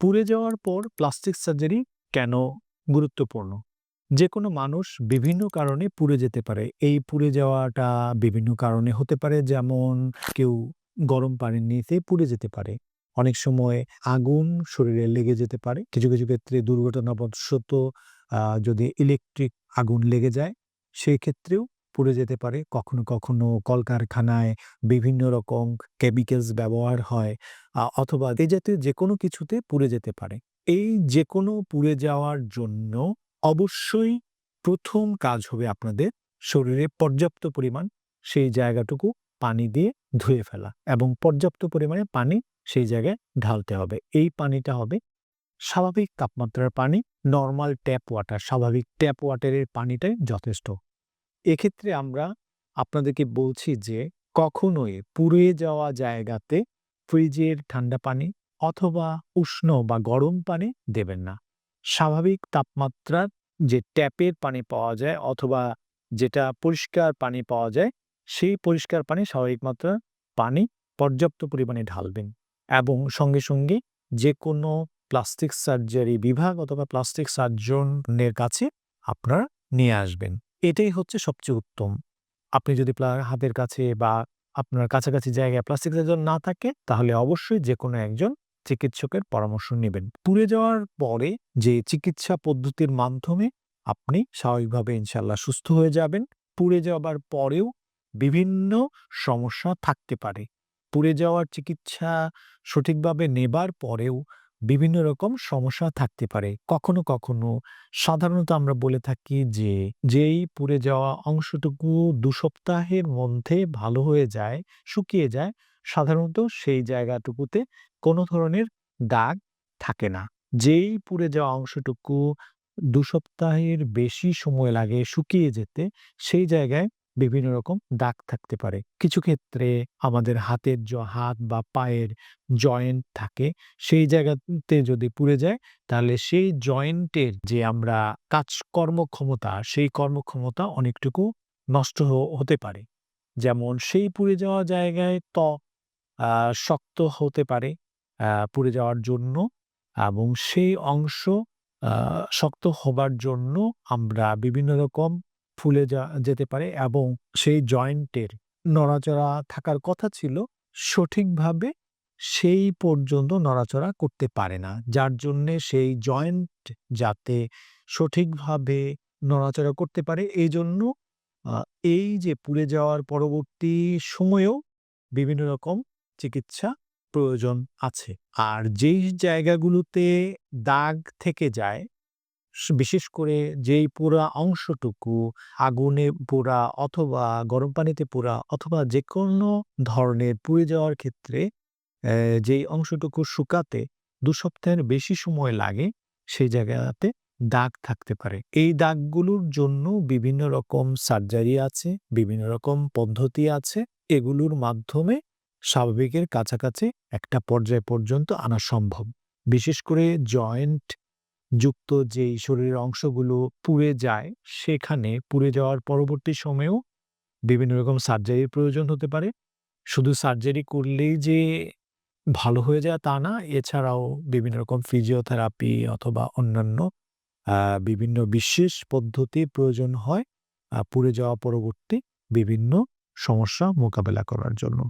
পুড়ে যাওয়ার পর প্লাস্টিক সার্জারি কেন গুরুত্বপূর্ণ? যে কোনো মানুষ বিভিন্ন কারণে পুড়ে যেতে পারে। এই পুড়ে যাওয়াটা বিভিন্ন কারণে হতে পারে যেমন কেউ গরম পানির নিচে পুড়ে যেতে পারে। অনেক সময় আগুন শরীরে লেগে যেতে পারে। কিছু, কিছু ক্ষেত্রে দুর্ঘটনাবশত যদি ইলেকট্রিক আগুন লেগে যায়, সেই ক্ষেত্রেও পুড়ে যেতে পারে। কখনো, কখনো কলকারখানায় বিভিন্ন রকম কেমিক্যালস ব্যবহার হয় অথবা এ জাতীয় যেকোনো কিছুতে পুড়ে যেতে পারে। এই যেকোনো পুড়ে যাওয়ার জন্য অবশ্যই প্রথম কাজ হবে আপনাদের শরীরে পর্যাপ্ত পরিমাণ সেই জায়গাটুকু পানি দিয়ে ধুয়ে ফেলা এবং পর্যাপ্ত পরিমাণে পানি সেই জায়গায় ঢালতে হবে। এই পানিটা হবে স্বাভাবিক তাপমাত্রার পানি, নর্মাল ট্যাপ ওয়াটার, স্বাভাবিক ট্যাপ ওয়াটারের পানিটাই যথেষ্ট। এক্ষেত্রে আমরা আপনাদেরকে বলছি যে কখনোই পুড়ে যাওয়া জায়গাতে ফ্রিজের ঠান্ডা পানি অথবা উষ্ণ বা গরম পানি দেবেন না। স্বাভাবিক তাপমাত্রার যে ট্যাপের পানি পাওয়া যায় অথবা যেটা পরিষ্কার পানি পাওয়া যায়, সেই পরিষ্কার পানি স্বাভাবিক মাত্রার পানি পর্যাপ্ত পরিমাণে ঢালবেন এবং সঙ্গে, সঙ্গে যেকোনো প্লাস্টিক সার্জারি বিভাগ অথবা প্লাস্টিক সার্জনের কাছে আপনারা নিয়ে আসবেন। এটাই হচ্ছে সবচেয়ে উত্তম। আপনি যদি হাতের কাছে বা আপনার কাছাকাছি জায়গায় প্লাস্টিক সার্জন না থাকে, তাহলে অবশ্যই যেকোনো একজন চিকিৎসকের পরামর্শ নিবেন। পুড়ে যাওয়ার পরে যে চিকিৎসা পদ্ধতির মাধ্যমে আপনি স্বাভাবিকভাবে ইনশাআল্লাহ সুস্থ হয়ে যাবেন। পুড়ে যাবার পরেও বিভিন্ন সমস্যা থাকতে পারে। পুড়ে যাওয়ার চিকিৎসা সঠিকভাবে নেবার পরেও বিভিন্ন রকম সমস্যা থাকতে পারে। কখনো, কখনো সাধারণত আমরা বলে থাকি যে, যেই পুড়ে যাওয়া অংশটুকু দু সপ্তাহের মধ্যে ভালো হয়ে যায়, শুকিয়ে যায়, সাধারণত সেই জায়গাটুকুতে কোনো ধরনের দাগ থাকে না। যেই পুড়ে যাওয়া অংশটুকু দু সপ্তাহের বেশি সময় লাগে শুকিয়ে যেতে, সেই জায়গায় বিভিন্ন রকম দাগ থাকতে পারে। কিছু ক্ষেত্রে আমাদের হাতের জ হাত বা পায়ের জয়েন্ট থাকে, সেই জায়গাতে যদি পুড়ে যায়, তাহলে সেই জয়েন্টের যে আমরা কাজ কর্মক্ষমতা, সেই কর্মক্ষমতা অনেকটুকু নষ্ট হতে পারে। যেমন সেই পুড়ে যাওয়া জায়গায় ত্বক শক্ত হতে পারে পুড়ে যাওয়ার জন্য এবং সেই অংশ শক্ত হবার জন্য আমরা বিভিন্ন রকম ফুলে যা যেতে পারে এবং সেই জয়েন্টের নড়াচড়া থাকার কথা ছিল, সঠিকভাবে সেই পর্যন্ত নড়াচড়া করতে পারে না। যার জন্যে সেই জয়েন্ট যাতে সঠিকভাবে নড়াচড়া করতে পারে, এজন্য আ এই যে পুড়ে যাওয়ার পরবর্তী সময়েও বিভিন্ন রকম চিকিৎসা প্রয়োজন আছে। আর যেই জায়গাগুলোতে দাগ থেকে যায়, বিশেষ করে যেই পোড়া অংশটুকু আগুনে পোড়া অথবা গরম পানিতে পোড়া অথবা যেকোনো ধরনের পুড়ে যাওয়ার ক্ষেত্রে যেই অংশটুকু শুকাতে ২ সপ্তাহের বেশি সময় লাগে, সেই জায়গাতে দাগ থাকতে পারে। এই দাগগুলোর জন্য বিভিন্ন রকম সার্জারি আছে, বিভিন্ন রকম পদ্ধতি আছে। এগুলোর মাধ্যমে স্বাভাবিকের কাছাকাছি একটা পর্যায় পর্যন্ত আনা সম্ভব। বিশেষ করে জয়েন্ট যুক্ত যেই শরীরের অংশগুলো পুড়ে যায়, সেখানে পুড়ে যাওয়ার পরবর্তী সময়েও বিভিন্ন রকম সার্জারির প্রয়োজন হতে পারে। শুধু সার্জারি করলেই যে ভালো হয়ে যায় তা না, এছাড়াও বিভিন্ন রকম ফিজিওথেরাপি অথবা অন্যান্য বিভিন্ন বিশেষ পদ্ধতির প্রয়োজন হয় পুড়ে যাওয়া পরবর্তী বিভিন্ন সমস্যা মোকাবেলা করার জন্য।